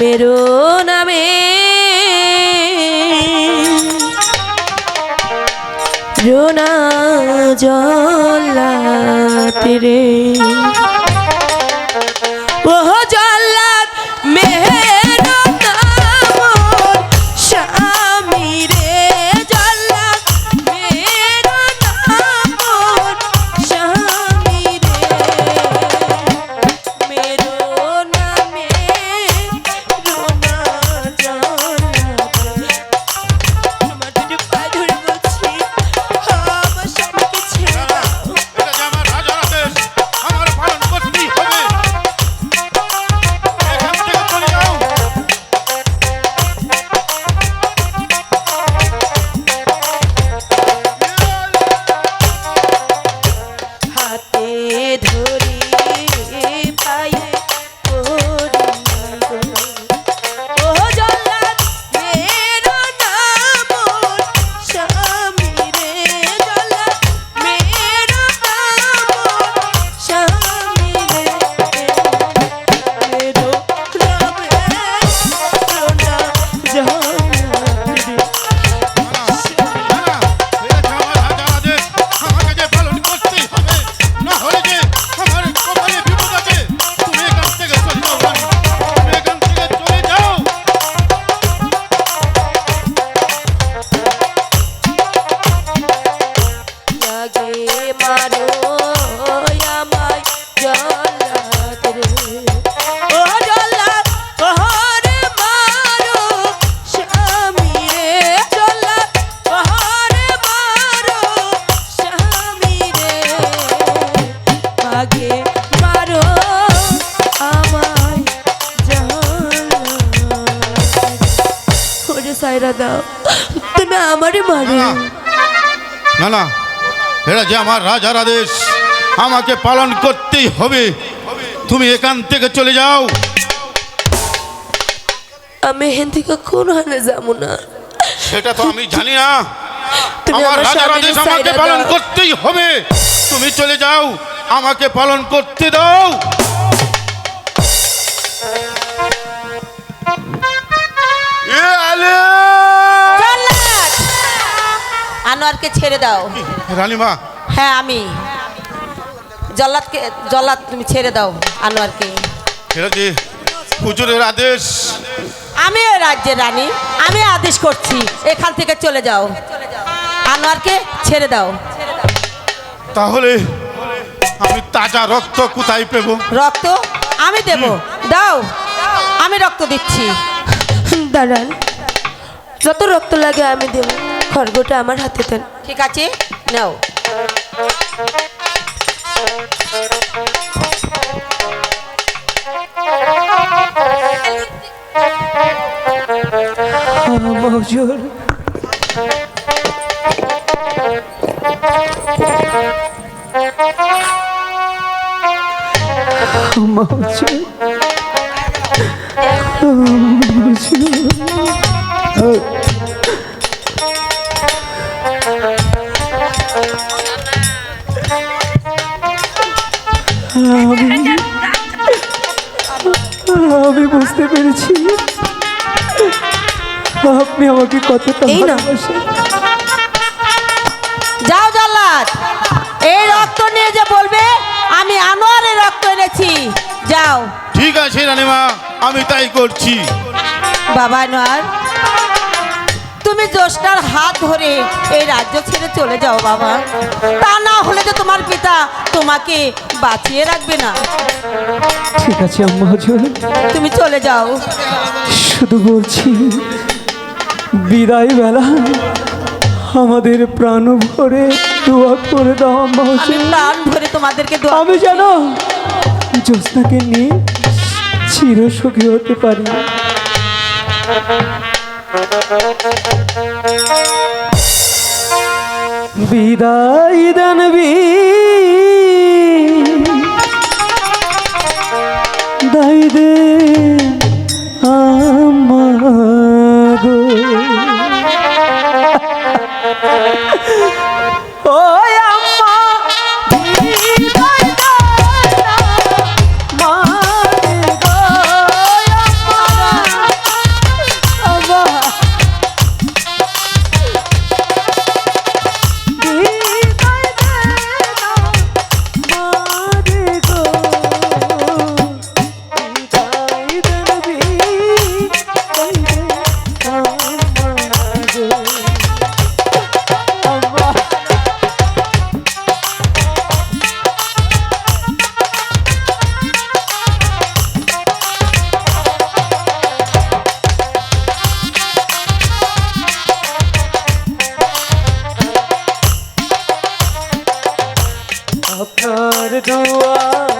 মেরো নামে। রোনা জল্লাতে রে। ও জল্লাদ সাইরা দাও। তুমি আমারে মারো। না না। এটা যে আমার রাজার আদেশ আমাকে পালন করতেই হবে। তুমি এখান থেকে চলে যাও। আমি এখান থেকে কোন হালে যাব না। সেটা তো আমি জানি না। আমার আমার রাজার আদেশ আমাকে পালন করতেই হবে। তুমি চলে যাও। আমাকে পালন করতে দাও। আনোয়ারকে ছেড়ে দাও। রানীমা। হ্যাঁ আমি। জল্লাদকে জল্লাদ তুমি ছেড়ে দাও আনোয়ারকে। এটা হুজুরের আদেশ। আমি এই রাজ্যের রানী আমি আদেশ করছি এখান থেকে চলে যাও। আনোয়ারকে ছেড়ে দাও। তাহলে আমি তাজা রক্ত কোথায় পেব? রক্ত আমি দেব। দাও আমি রক্ত দিচ্ছি। দাঁড়ান যত রক্ত লাগে আমি দেব। খড়গটা আমার হাতে দেন ঠিক আছে? নাও। মজুর। আমি বুঝতে পেরেছি। আপনি আমাকে কতটা এই না। ভালোবাসেন। যাও জল্লাদ। এই রক্ত নিয়ে যে বলবে আমি আনোয়ারের রক্ত এনেছি। যাও। ঠিক আছে রানীমা আমি তাই করছি। বাবা আনোয়ার তুমি জ্যোৎস্নার হাত ধরে এই রাজ্য ছেড়ে চলে যাও বাবা। তা না হলে যে তোমার পিতা তোমাকে বাঁচিয়ে রাখবে না। ঠিক আছে তুমি চলে যাও। শুধু বলছি বিদায় বেলা আমাদের প্রাণ ভরে দোয়া করে দাও হজুর। প্রাণ ভরে তোমাদেরকে আমি যেন জ্যোৎস্নাকে নিয়ে চির সুখী হতে পারি। বিদায় দেন আশার দুয়ার।